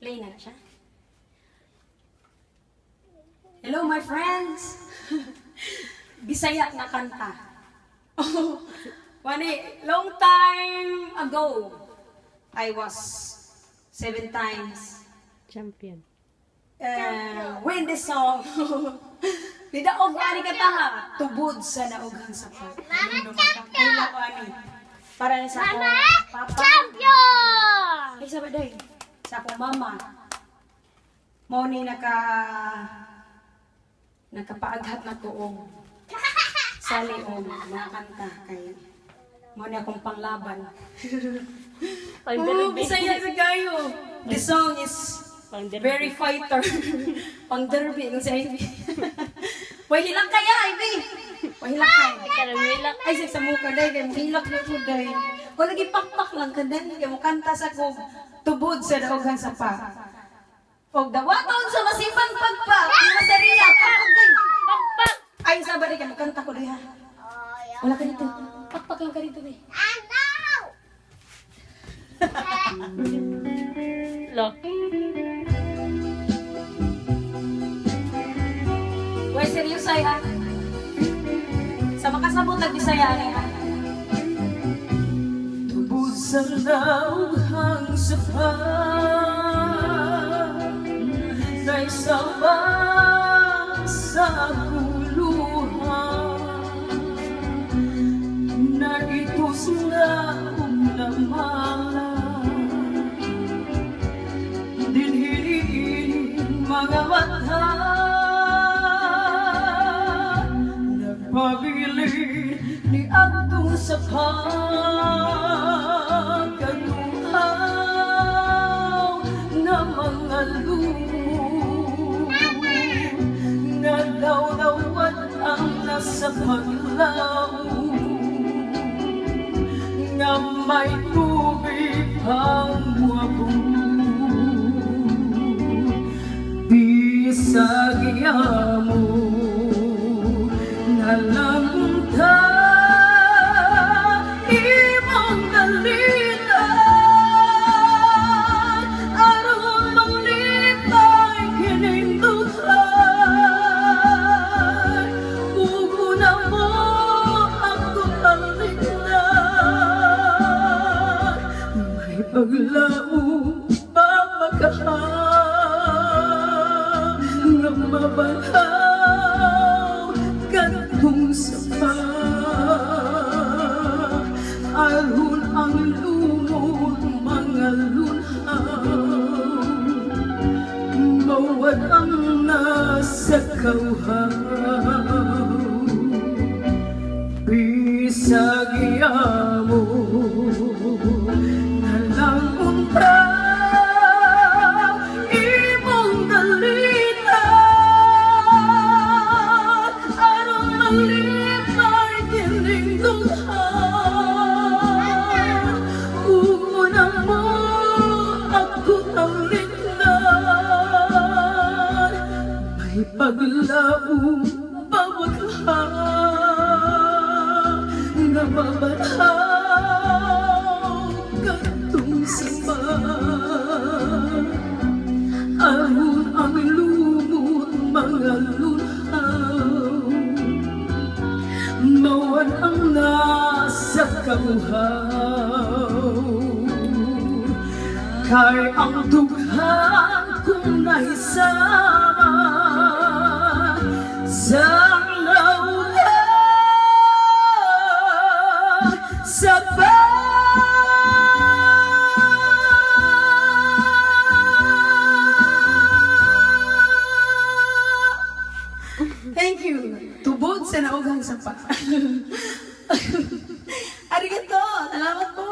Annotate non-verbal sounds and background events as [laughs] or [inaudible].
Play na na siya. Hello, my friends! [laughs] Bisaya na kanta. [laughs] Wani, long time ago, I was seven times Champion. uh, win this song. [laughs] Di daog ani ka taha, tubod sa naugang sa pag. Mama champion! Para ni sa akong papa. Champion! Ay, sa baday. Sa akong mama. Mo ni naka nakapaaghat na ko sali og mga kanta kay mo ni akong panglaban. [laughs] Pang Oh, derby. Bisaya sa kayo. The song is very fighter. [laughs] Pang derby ng sa Ivy. [laughs] Why hilang kaya, Ivy? Why hilang kaya? Ay, sa mukha dahil kay hilak na ko dahil. O lagi pakpak lang ka dahil kay mo kanta sa ko tubod sa daogan sa pa. O dawaton sa masipang pagpa. Mga sariya, pakpak dahil. Pakpak! Ay, sabay kay mo kanta ko dahil ha. Wala ka dito. Pakpak lang ka dito dahil. [laughs] Lo. Why serious ay ha? Sa makasabot na Bisaya ni ha. Sa lauhang sapa Kay sabang sa kuluhan. Na itos na umlamala Dinhiliin mga mata. Nagpabili ni Agtong sa ang nasa paglaw nga may tubig ang buwabo Bisagya mo Nalamta Imong May paglaong pamagahang Nga mabahaw Katong sapa. Alhun ang lumon Mga lunhaw Mawad ang nasa kauhaw May paglaong bawat nga mabahaw katong sima Ahon ang lumot mga lunaw Mawan ang nasa kamuhaw Kay ang dughan kong nahisama Thank you. Tubod sa naugang sa pa. [laughs] Arigato. Salamat po.